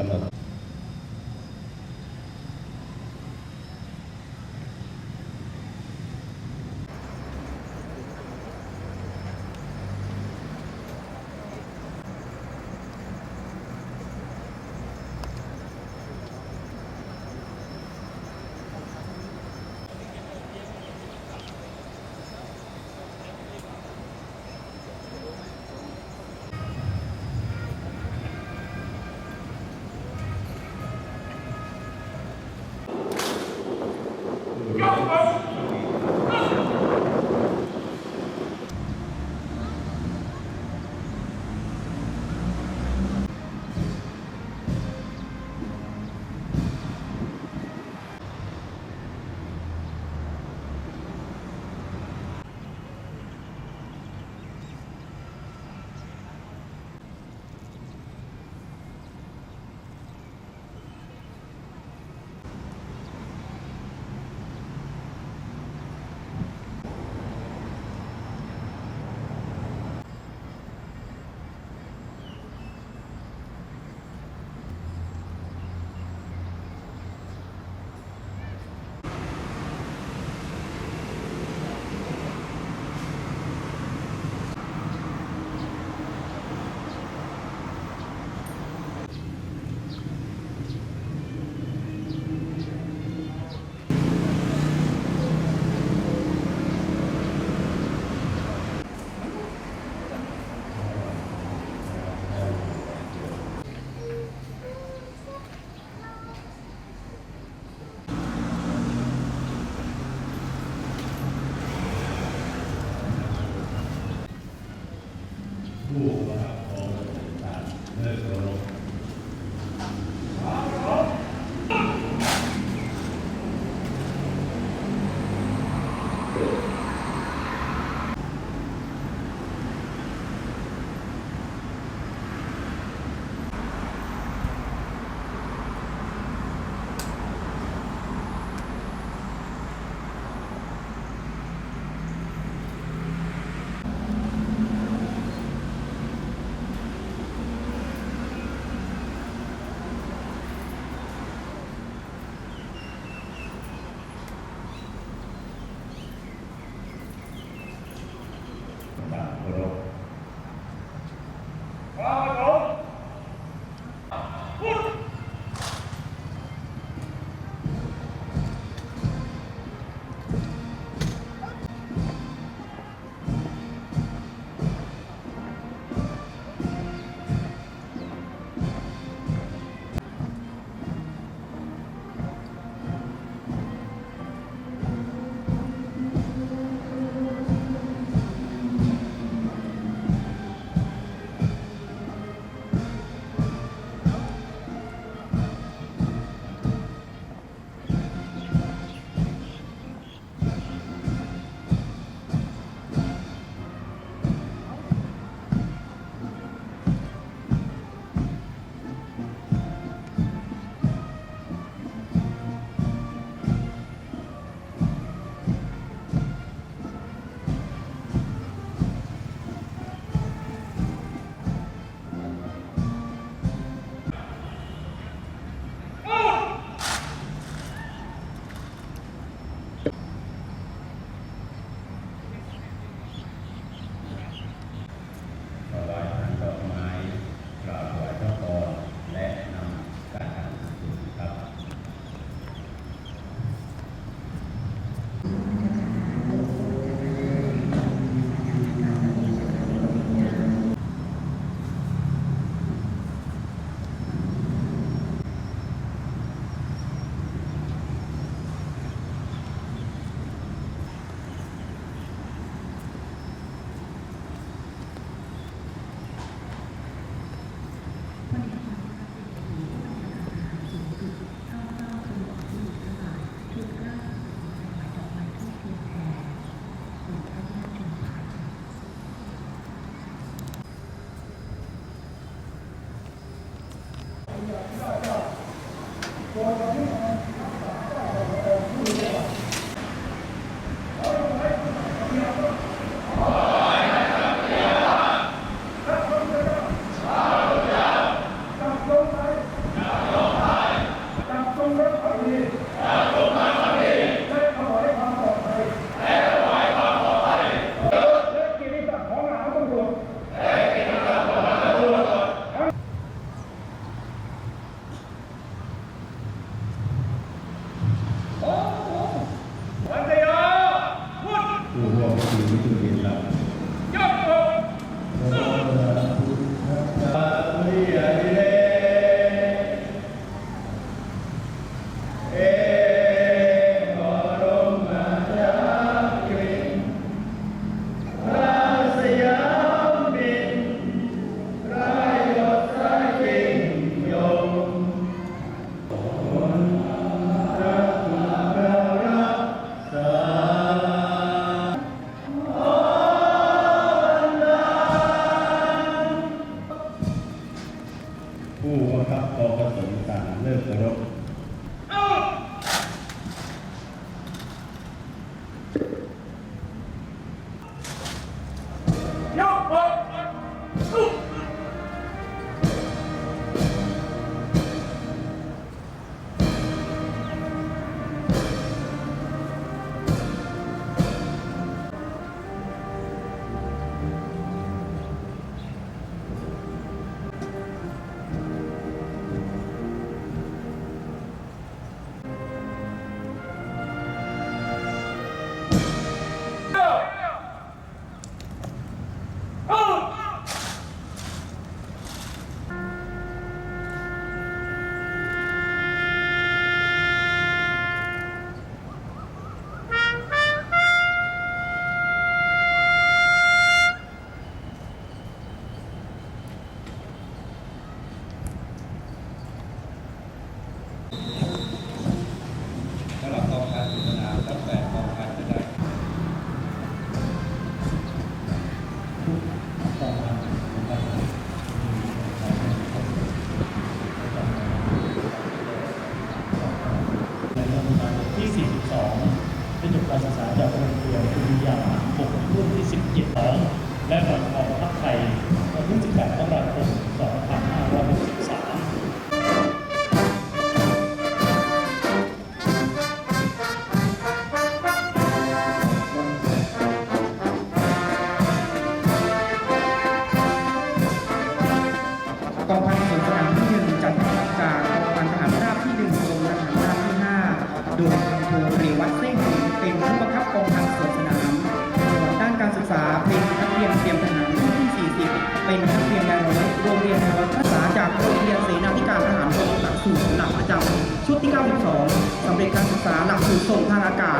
ามกำหนด ข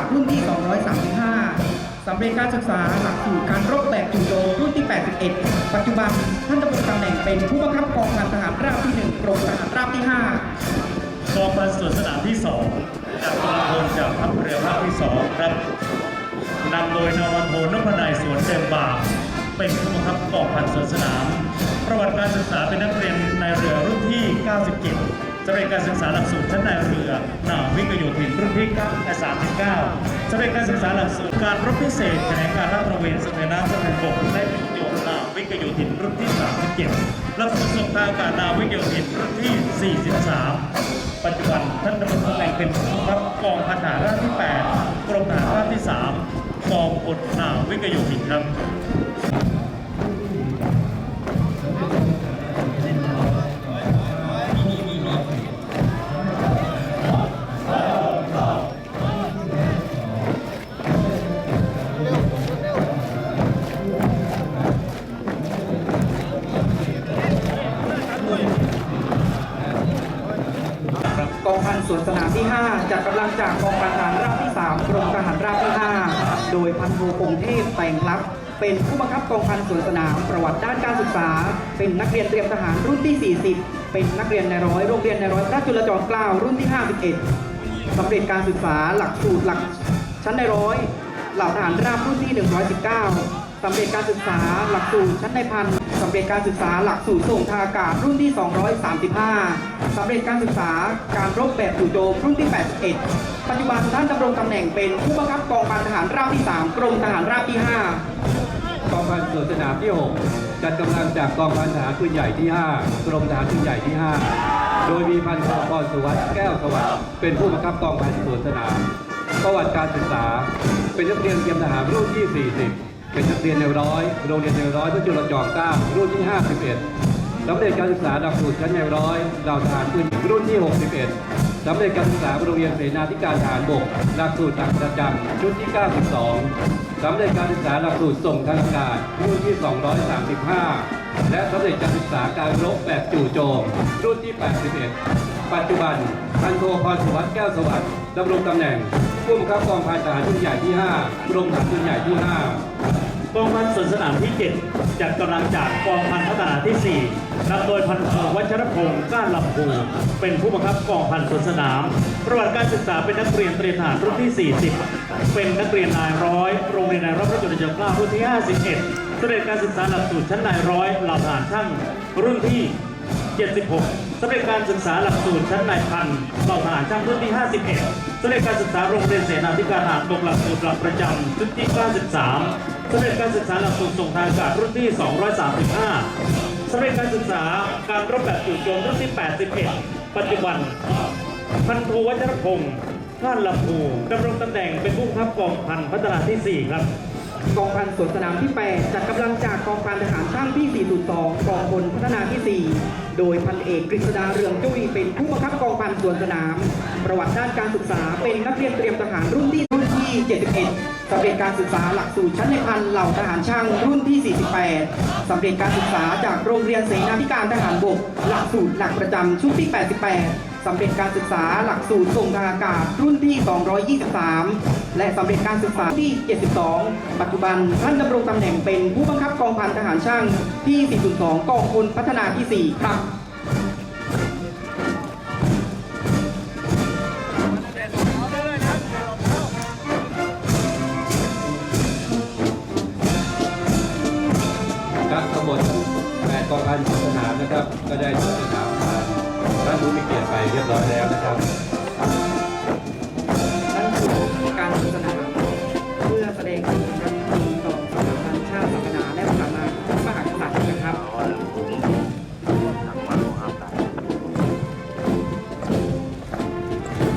ศรุ่นที่ 235 สำเร็จการศึกษาหลักสูตรการรบแบบจูโดรุ่นที่ 81 ปัจจุบันท่านดำรงตำแหน่งเป็นผู้บังคับกองพันทหารราบที่ 1 กรมทหารราบที่ 5 กองพันสวนสนามที่ 2 จากกองพลจากทัพเรือภาคที่ 2 ครับนำโดยนาวาโทนพนายสวนเต็มบากเป็นผู้บังคับกองพันสวนสนาม ประวัติการศึกษาเป็นนักเรียนในเรือรุ่นที่ 97 สำเร็จการศึกษาหลักสูตรชั้นนายเรือนาวิกโยธินรุ่นที่9และ39สำเร็จการศึกษาหลักสูตรการรบพิเศษแผนการลาดตระเวนสเสนาสมุทรบกและโยธนาวิกโยธินรุ่นที่ 37หลักสูตรส่งทางกาศนาวิกโยธินรุ่นที่ 43 ปัจจุบันท่านดำรงตำแหน่งเป็นผู้บังคับกองพันหารราบที่ 8 กรมทหารราบที่ 3กองพลนาวิกโยธินครับ สวนสนามที่ 5 จัดกำลังจากกองพันทหารราบที่ 3กรมทหารราบที่ 5 โดยพันโทพงเทพแต่งลักษณ์เป็นผู้บังคับกองพันสวนสนามประวัติด้านการศึกษา เป็นนักเรียนเตรียมทหารรุ่นที่ 40 เป็นนักเรียนในร้อยโรงเรียนในร้อยพระจุลจอมเกล้ารุ่นที่ 51สำเร็จการศึกษาหลักสูตรหลักชั้นในร้อยเหล่าทหารราบรุ่นที่ 119สำเร็จการศึกษาหลักสูตรชั้นในพัน เร็จการศึกษาหลักสูตรส่งทางอากาศรุ่นที่ 235สำเร็จการศึกษาการรบแบบจู่โจมรุ่นที่ 81 ปัจจุบันท่านดำรงตำแหน่งเป็นผู้บังคับกองพันทหารราบที่ 3 กรมทหารราบที่ 5 กองพันสวนสนามที่ 6 จัดกำลังจากกองพันทหารปืนใหญ่ที่ 5 กรมทหารปืนใหญ่ที่ 5 โดยมีพันโทกรสุวัสดิ์แก้วสวัสดิ์เป็นผู้บังคับกองพันสวนสนามประวัติการศึกษา เป็นนักเรียนเตรียมทหารรุ่นที่ 40 เป็นนักเรียนแนวร้อยโรงเรียนแนวร้อยพระจุลจอมเกล้ารุ่นที่ 51สำเร็จการศึกษาหลักสูตรชั้นแนวร้อยเหล่าทหารปืนรุ่นที่ 61สำเร็จการศึกษาโรงเรียนเสนาธิการทหารบกหลักสูตรหลักประจำชุดที่ 92สำเร็จการศึกษาหลักสูตรส่งทางอากาศรุ่นที่ 235 และสำเร็จการศึกษาการรบแบบจู่โจมรุ่นที่ 81 ปัจจุบันพันโทพรสวัสดิ์แก้วสวัสดิ์ดำรงตำแหน่งผู้บังคับกองพันทหารชุดใหญ่ที่ 5 กรมทหารชุดใหญ่ที่ 5 กองพันสวนสนามที่ 7 จัดกำลังจากกองพันพัฒนาที่ 4นำโดยพันโทวัชรพงศ์ก้านลำพูเป็นผู้บังคับกองพันสวนสนาม ประวัติการศึกษาเป็นนักเรียนเตรียมทหารรุ่นที่ 40 เป็นนักเรียนนายร้อยโรงเรียนนายร้อยพระจุลจอมเกล้ารุ่นที่ 51สำเร็จการศึกษาหลักสูตรชั้นนายร้อยเหล่าทหารช่างรุ่นที่ 76สำเร็จการศึกษาหลักสูตรชั้นนายพันเหล่าทหารช่างรุ่นที่ 51สำเร็จการศึกษาโรงเรียนเสนาธิการทหารบกหลักสูตรหลักประจำชุดที่ 93 สำเร็จการศึกษาหลักสูตรส่งทางอากาศรุ่นที่ 235สำเร็จการศึกษาการรบแบบจู่โจมรุ่นที่ 81 ปัจจุบัน พันโทวัชรพงศ์ท่านลำพูดำรงตำแหน่งเป็นผู้บังคับกองพันพัฒนาที่ 4 ครับกองพันสวนสนามที่ 8 จัดกำลังจากกองพันทหารช่างที่402กองพลพัฒนาที่ 4 โดยพันเอกกฤษดาเรืองจุ้ยเป็นผู้บังคับกองพันสวนสนาม ประวัติด้านการศึกษาเป็นนักเรียนเตรียมทหารรุ่นที่ ที่ 71สำเร็จการศึกษาหลักสูตรชั้นในพันเหล่าทหารช่างรุ่นที่ 48สำเร็จการศึกษาจากโรงเรียนเสนาธิการทหารบก หลักสูตรหลักประจำชุดที่ 88สำเร็จการศึกษาหลักสูตรส่งทางอากาศรุ่นที่ 223 และสำเร็จการศึกษาที่ 72 ปัจจุบันท่านดำรงตำแหน่งเป็นผู้บังคับกองพันทหารช่างที่ 402 กองพลพัฒนาที่ 4 ครับ